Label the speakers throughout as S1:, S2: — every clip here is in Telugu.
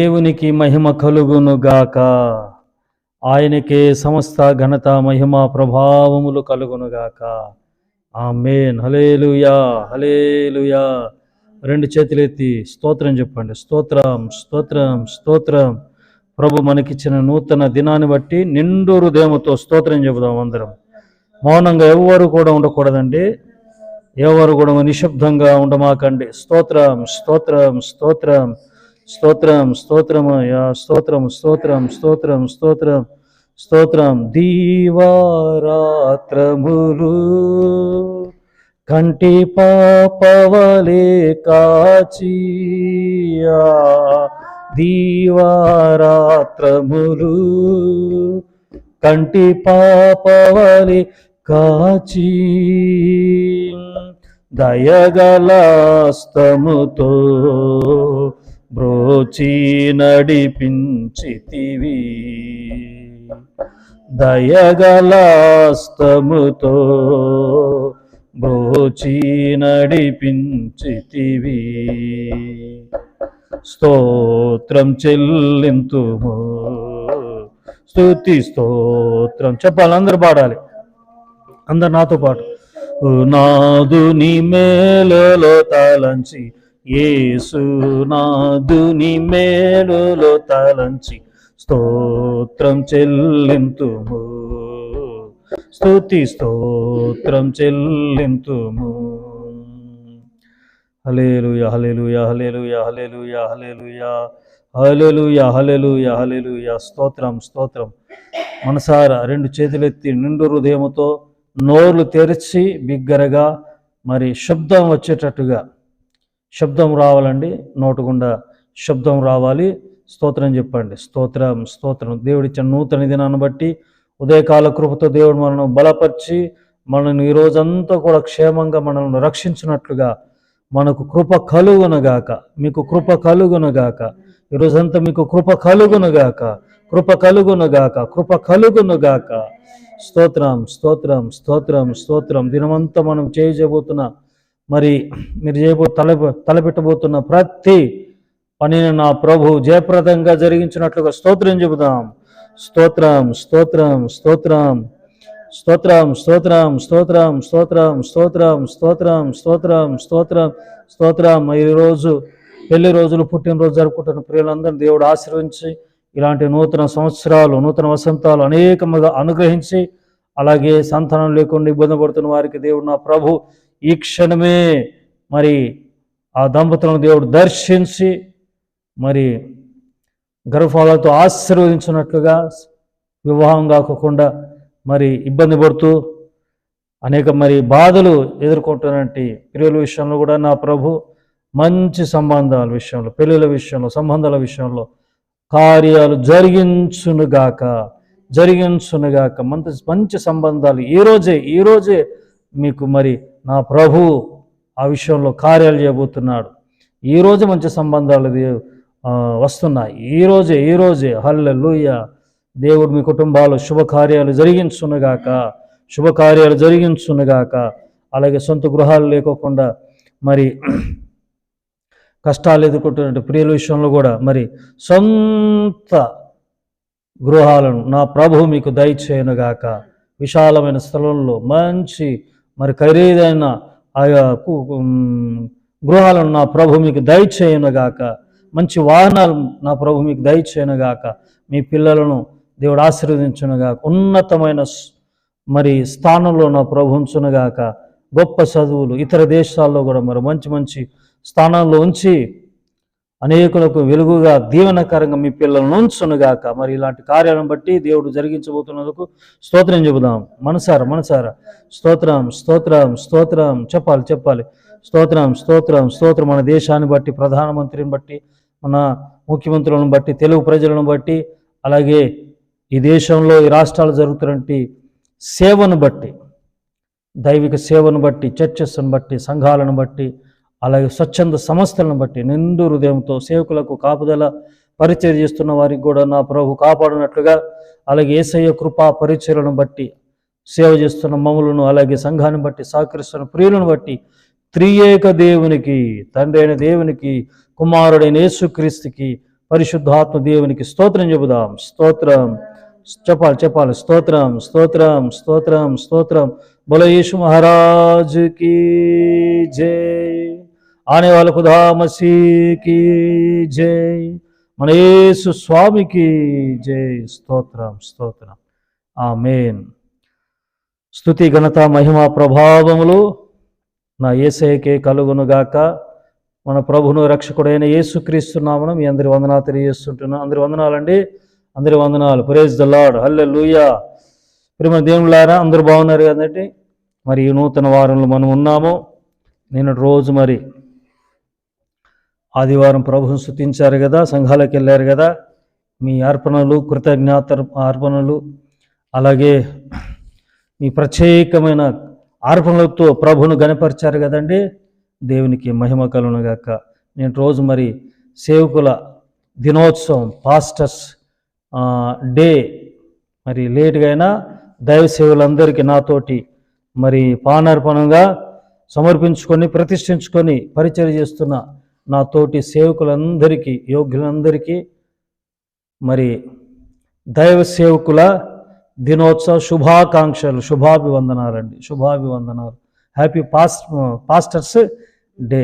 S1: దేవునికి మహిమ కలుగును గాక ఆయనకే సమస్త ఘనత మహిమ ప్రభావములు కలుగును గాక మేన్ హలేలుయా హలేలుయా రెండు చేతులెత్తి స్తోత్రం చెప్పండి. స్తోత్రం స్తోత్రం స్తోత్రం. ప్రభు మనకిచ్చిన నూతన దినాన్ని బట్టి నిండు హృదయముతో స్తోత్రం చెబుదాం అందరం. మౌనంగా ఎవ్వరు కూడా ఉండకూడదండి. ఎవరు కూడా నిశ్శబ్దంగా ఉండమాకండి. స్తోత్రం స్తోత్రం స్తోత్రం. స్తోత్రం స్తోత్రము స్తోత్రం స్తోత్రం స్తోత్రం స్తోత్రం స్తోత్రం. దీవారాత్రములు కంటి పాపవలే కాచియా. దీవారాత్రములు కంటి పాపవలి కాచి దయగలాస్తముతో బ్రోచి నడిపించితివి దయగలాస్తముతో బ్రోచి నడిపించితివి స్తోత్రం చెల్లింతుము. స్తుతి స్తోత్రం చెప్పాలి అందరు పాడాలి. అందరు నాతో పాటు. నాదుని మేలలో తలంచి ఏసునాదుని మేలులో తలంచి స్తోత్రం చెల్లింతుము. స్తుతి స్తోత్రం చెల్లింతుము. హలేలు యహలేలు యహలేలు యహలేలు యహలేలు హలేలు యహలేలు యహలేలు స్తోత్రం స్తోత్రం. మనసారా రెండు చేతులెత్తి నిండు హృదయముతో నోర్లు తెరిచి బిగ్గరగా మరి శబ్దం వచ్చేటట్టుగా శబ్దం రావాలండి. నోటుగుండా శబ్దం రావాలి. స్తోత్రం చెప్పండి. స్తోత్రం స్తోత్రం. దేవుడిచ్చిన నూతన దినాన్ని బట్టి ఉదయకాల కృపతో దేవుడు మనను బలపరిచి మనల్ని ఈ రోజంతా కూడా క్షేమంగా మనల్ని రక్షించినట్లుగా మనకు కృప కలుగునగాక మీకు కృప కలుగునగాక ఈరోజంతా మీకు కృప కలుగునగాక కృప కలుగునగాక కృప కలుగునగాక. స్తోత్రం స్తోత్రం స్తోత్రం స్తోత్రం. దినమంతా మనం చేయబోతున్న మరి మీరు చేయబో తల తలపెట్టబోతున్న ప్రతి పనిని నా ప్రభు జయప్రదంగా జరిగించినట్లుగా స్తోత్రం చెబుదాం. స్తోత్రం స్తోత్రం స్తోత్రం. స్తోత్రం స్తోత్రం స్తోత్రం స్తోత్రం స్తోత్రం స్తోత్రం స్తోత్రం స్తోత్రం స్తోత్రం. ఈరోజు పెళ్ళి రోజులు పుట్టినరోజు జరుపుకుంటున్న ప్రియులందరినీ దేవుడు ఆశీర్వించి ఇలాంటి నూతన సంవత్సరాలు నూతన వసంతాలు అనేకముగా అనుగ్రహించి అలాగే సంతానం లేకుండా ఇబ్బంది పడుతున్న వారికి దేవుడు నా ప్రభు ఈ క్షణమే మరి ఆ దంపతులను దేవుడు దర్శించి మరి గర్భఫలాలతో ఆశీర్వదించినట్లుగా వివాహం కాకుండా మరి ఇబ్బంది పడుతూ అనేక మరి బాధలు ఎదుర్కొంటున్నటువంటి పిల్లల విషయంలో కూడా నా ప్రభు మంచి సంబంధాల విషయంలో పెళ్ళిళ్ళ విషయంలో సంబంధాల విషయంలో కార్యాలు జరిగించునుగాక జరిగించునుగాక మంచి మంచి సంబంధాలు ఈ రోజే ఈ రోజే మీకు మరి నా ప్రభు ఆ విషయంలో కార్యాలు చేయబోతున్నాడు. ఈరోజు మంచి సంబంధాలు వస్తున్నాయి. ఈ రోజే ఈ రోజే హల్లెలూయ. దేవుడు మీ కుటుంబాలు శుభకార్యాలు జరిగించునుగాక శుభకార్యాలు జరిగించునుగాక. అలాగే సొంత గృహాలు లేకోకుండా మరి కష్టాలు ఎదుర్కొంటున్న ప్రియుల విషయంలో కూడా మరి సొంత గృహాలను నా ప్రభు మీకు దయచేయనుగాక. విశాలమైన స్థలంలో మంచి మరి ఖరీదైన ఆయా గృహాలను నా ప్రభు మీకు దయచేయనుగాక. మంచి వాహనాలు నా ప్రభు మీకు దయచేయనుగాక. మీ పిల్లలను దేవుడు ఆశీర్వదించునుగాక. ఉన్నతమైన మరి స్థానంలో నా ప్రభు ఉంచునుగాక. గొప్ప చదువులు ఇతర దేశాల్లో కూడా మరి మంచి మంచి స్థానాల్లో ఉంచి అనేకులకు వెలుగుగా దీవెనకరంగా మీ పిల్లలను ఉంచునుగాక మరి ఇలాంటి కార్యాలను బట్టి దేవుడు జరిగించబోతున్నందుకు స్తోత్రం చెబుదాం. మనసారా మనసారా. స్తోత్రం స్తోత్రం స్తోత్రం. చెప్పాలి చెప్పాలి. స్తోత్రం స్తోత్రం స్తోత్రం. మన దేశాన్ని బట్టి ప్రధానమంత్రిని బట్టి మన ముఖ్యమంత్రులను బట్టి తెలుగు ప్రజలను బట్టి అలాగే ఈ దేశంలో ఈ రాష్ట్రాలు జరుగుతున్నటువంటి సేవను బట్టి దైవిక సేవను బట్టి చర్చస్ను బట్టి సంఘాలను బట్టి అలాగే స్వచ్ఛంద సంస్థలను బట్టి నిండు హృదయంతో సేవకులకు కాపుదల పరిచయం చేస్తున్న వారికి కూడా నా ప్రభు కాపాడినట్లుగా అలాగే ఏసయ్య కృపా పరిచయలను బట్టి సేవ చేస్తున్న మమ్మలను అలాగే సంఘాన్ని బట్టి సహకరిస్తున్న ప్రియులను బట్టి త్రియేక దేవునికి తండ్రి అయిన దేవునికి కుమారుడైన యేసుక్రీస్తుకి పరిశుద్ధాత్మ దేవునికి స్తోత్రం చెబుదాం. స్తోత్రం. చెప్పాలి చెప్పాలి. స్తోత్రం స్తోత్రం స్తోత్రం స్తోత్రం. బోలో యేసు మహారాజ్ జై. ఆనే వాళ్ళ ఖుదా మసీకి జై. మన యేసు స్వామికి జై. స్తోత్రం స్తోత్రం. మెయిన్ స్తుతి ఘనత మహిమ ప్రభావములు నా ఏసైకే కలుగునుగాక మన ప్రభును రక్షకుడైన ఏసుక్రీస్తున్నామని మీ అందరి వందనాలు తెలియజేస్తుంటున్నాను అందరి వందనాలండి. అందరి వందనాలు. ప్రేజ్ ద లాడ్ హల్లె లూయా ప్రేమ దేవుళ్ళారా అందరూ బాగున్నారు కదండి. మరి ఈ నూతన వారంలో మనం ఉన్నాము నేను రోజు మరి ఆదివారం ప్రభుని స్థుతించారు కదా సంఘాలకు వెళ్ళారు కదా మీ అర్పణలు కృతజ్ఞత అర్పణలు అలాగే మీ ప్రత్యేకమైన అర్పణలతో ప్రభును గనపరిచారు కదండి దేవునికి మహిమ కలునగాక నేను రోజు మరి సేవకుల దినోత్సవం పాస్టర్స్ డే మరి లేట్గా అయినా దైవ సేవలందరికీ నాతోటి మరి పానార్పణంగా సమర్పించుకొని ప్రతిష్ఠించుకొని పరిచయం చేస్తున్న నా తోటి సేవకులందరికీ యోగ్యులందరికీ మరి దైవ సేవకుల దినోత్సవ శుభాకాంక్షలు శుభాభివందనాలండి శుభాభివందనాలు. Happy past pastors day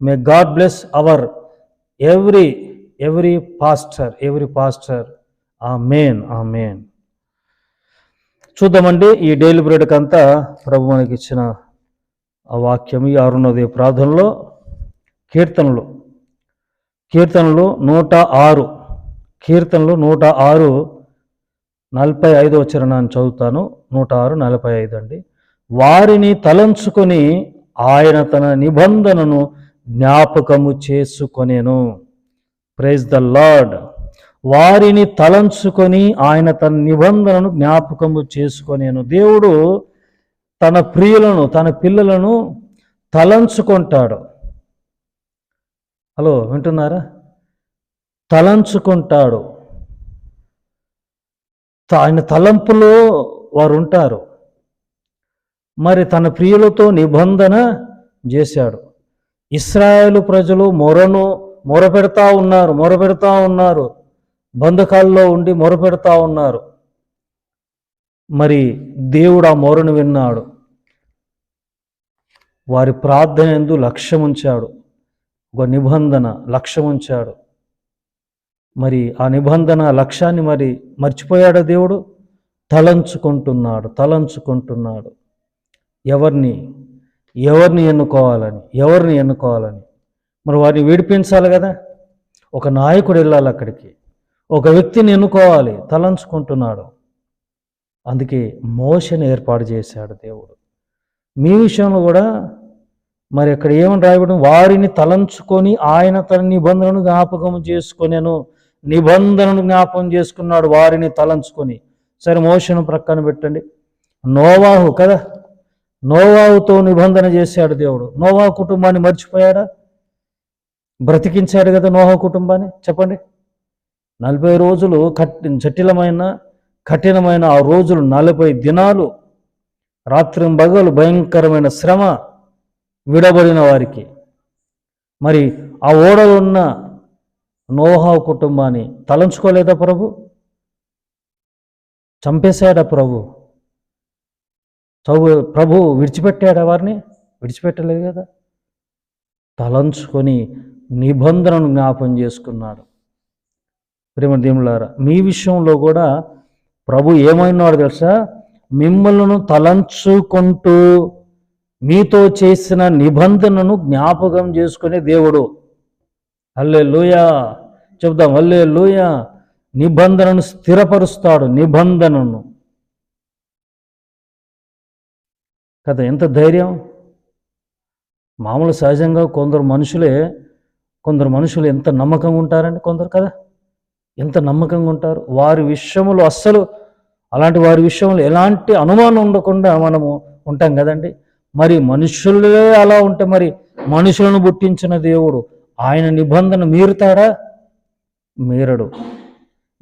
S1: may God bless our every every pastor every pastor amen amen చూద్దామండి ఈ డైలీ బ్రెడ్కి అంతా ప్రభు మనకి ఇచ్చిన ఆ వాక్యం ఈ అరుణోదయ ప్రార్థనలో కీర్తనలు. కీర్తనలు నూట ఆరు. కీర్తనలు నూట ఆరు నలభై ఐదవ చరణాన్ని చదువుతాను. నూట ఆరు నలభై ఐదు అండి. వారిని తలంచుకొని ఆయన తన నిబంధనను జ్ఞాపకము చేసుకొనేను. Praise the lord. వారిని తలంచుకొని ఆయన తన నిబంధనను జ్ఞాపకము చేసుకొనేను. దేవుడు తన ప్రియులను తన పిల్లలను తలంచుకుంటాడు. హలో వింటున్నారా? తలంచుకుంటాడు. త- ఆయన తలంపులో వారు ఉంటారు మరి తన ప్రియులతో నిబంధన చేశాడు. ఇస్రాయేల్ ప్రజలు మొరను మొరపెడతా ఉన్నారు మొరపెడతా ఉన్నారు. బంధకాల్లో ఉండి మొరపెడతా ఉన్నారు. మరి దేవుడు ఆ మొరను విన్నాడు. వారి ప్రార్థన ఎందు లక్ష్యం ఉంచాడు ఒక నిబంధన లక్ష్యం ఉంచాడు. మరి ఆ నిబంధన లక్ష్యాన్ని మరి మర్చిపోయాడు దేవుడు? తలంచుకుంటున్నాడు తలంచుకుంటున్నాడు. ఎవరిని? ఎవరిని ఎన్నుకోవాలని? ఎవరిని ఎన్నుకోవాలని? మరి వారిని విడిపించాలి కదా. ఒక నాయకుడు వెళ్ళాలి అక్కడికి. ఒక వ్యక్తిని ఎన్నుకోవాలి తలంచుకుంటున్నాడు. అందుకే మోషన్ ఏర్పాటు చేశాడు దేవుడు. మీ విషయంలో కూడా మరి అక్కడ ఏమని రాయబడి వారిని తలంచుకొని ఆయన తన నిబంధనను జ్ఞాపకం చేసుకొనేను. నిబంధనను జ్ఞాపకం చేసుకున్నాడు వారిని తలంచుకొని. సరే మోషను ప్రక్కన పెట్టండి. నోవాహు కదా? నోవాహుతో నిబంధన చేశాడు దేవుడు. నోవాహు కుటుంబాన్ని మర్చిపోయాడా? బ్రతికించాడు కదా నోహా కుటుంబాన్ని? చెప్పండి. నలభై రోజులు కట్ జటిలమైన కఠినమైన ఆ రోజులు నలభై దినాలు రాత్రి బగలు భయంకరమైన శ్రమ విడబడిన వారికి. మరి ఆ ఓడలో ఉన్న నోహా కుటుంబాన్ని తలంచుకోలేదా ప్రభు? చంపేశాడా ప్రభు? చౌ ప్రభు విడిచిపెట్టాడా వారిని? విడిచిపెట్టలేదు కదా? తలంచుకొని నిబంధనను జ్ఞాపం చేసుకున్నాడు. ప్రేమ దేవులారా మీ విషయంలో కూడా ప్రభు ఏమైనాడు తెలుసా? మిమ్మల్ని తలంచుకుంటూ మీతో చేసిన నిబంధనను జ్ఞాపకం చేసుకునే దేవుడు. అల్లే లూయా చెప్దాం అల్లే లూయా నిబంధనను స్థిరపరుస్తాడు నిబంధనను. కదా ఎంత ధైర్యం? మామూలు సహజంగా కొందరు మనుషులే కొందరు మనుషులు ఎంత నమ్మకంగా ఉంటారండి కొందరు కదా? ఎంత నమ్మకంగా ఉంటారు? వారి విషయంలో అస్సలు అలాంటి వారి విషయంలో ఎలాంటి అనుమానం ఉండకుండా మనము ఉంటాం కదండి. మరి మనుషులే అలా ఉంటే మరి మనుషులను పుట్టించిన దేవుడు ఆయన నిబంధన మీరుతాడా? మీరడు.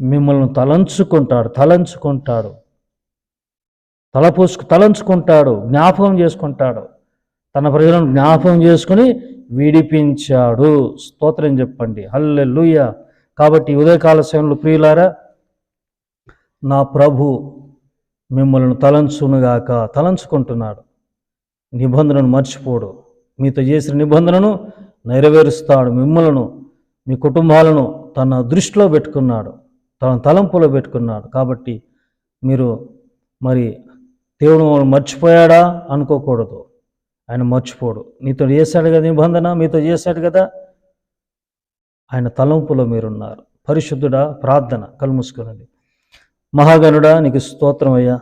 S1: మిమ్మల్ని తలంచుకుంటాడు తలంచుకుంటాడు. తలపోసుకు తలంచుకుంటాడు జ్ఞాపకం చేసుకుంటాడు. తన ప్రజలను జ్ఞాపకం చేసుకుని విడిపించాడు. స్తోత్రం చెప్పండి. హల్లెలూయ. కాబట్టి ఉదయకాల సమయంలో ప్రియులారా నా ప్రభు మిమ్మల్ని తలంచునుగాక తలంచుకుంటున్నాడు. నిబంధనను మర్చిపోడు. మీతో చేసిన నిబంధనను నెరవేరుస్తాడు. మిమ్మలను మీ కుటుంబాలను తన దృష్టిలో పెట్టుకున్నాడు. తన తలంపులో పెట్టుకున్నాడు. కాబట్టి మీరు మరి దేవుడు మమ్మల్ని మర్చిపోయాడా అనుకోకూడదు. ఆయన మర్చిపోడు. నీతో చేశాడు కదా నిబంధన? మీతో చేశాడు కదా? ఆయన తలంపులో మీరున్నారు. పరిశుద్ధుడా ప్రార్థన. కళ్ళు మహాగనుడా మహాగణుడా నీకు స్తోత్రం అయ్యా.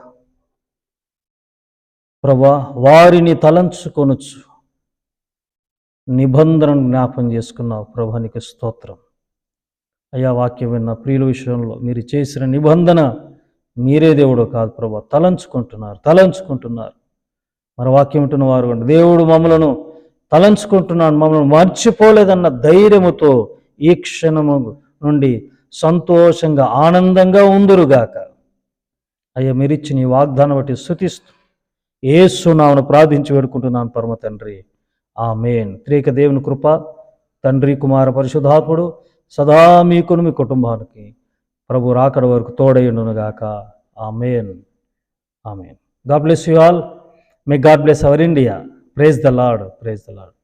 S1: ప్రభా వారిని తలంచుకొనొచ్చు నిబంధనను జ్ఞాపం చేసుకున్నావు ప్రభానికి స్తోత్రం. అయ్యా వాక్యం విన్న ప్రియుల విషయంలో మీరు చేసిన నిబంధన మీరే దేవుడు కాదు ప్రభా తలంచుకుంటున్నారు తలంచుకుంటున్నారు. మరి వాక్యం ఉంటున్న వారు కూడా దేవుడు మమ్మలను తలంచుకుంటున్నాను మమ్మల్ని మర్చిపోలేదన్న ధైర్యముతో ఈ క్షణము నుండి సంతోషంగా ఆనందంగా ఉందురుగాక. అయ్యా మీరిచ్చిన ఈ వాగ్దానం బట్టి స్థుతిస్తూ ఏసునామను ప్రార్థించి వేడుకుంటున్నాను పరమ తండ్రి. ఆ మేన్ త్రేక దేవుని కృప తండ్రి కుమార పరిశుధాత్ముడు సదా మీకును మీ కుటుంబానికి ప్రభు రాకడ వరకు తోడయుండునుగాక amen amen God bless you all. May God bless our India. Praise the Lord praise the Lord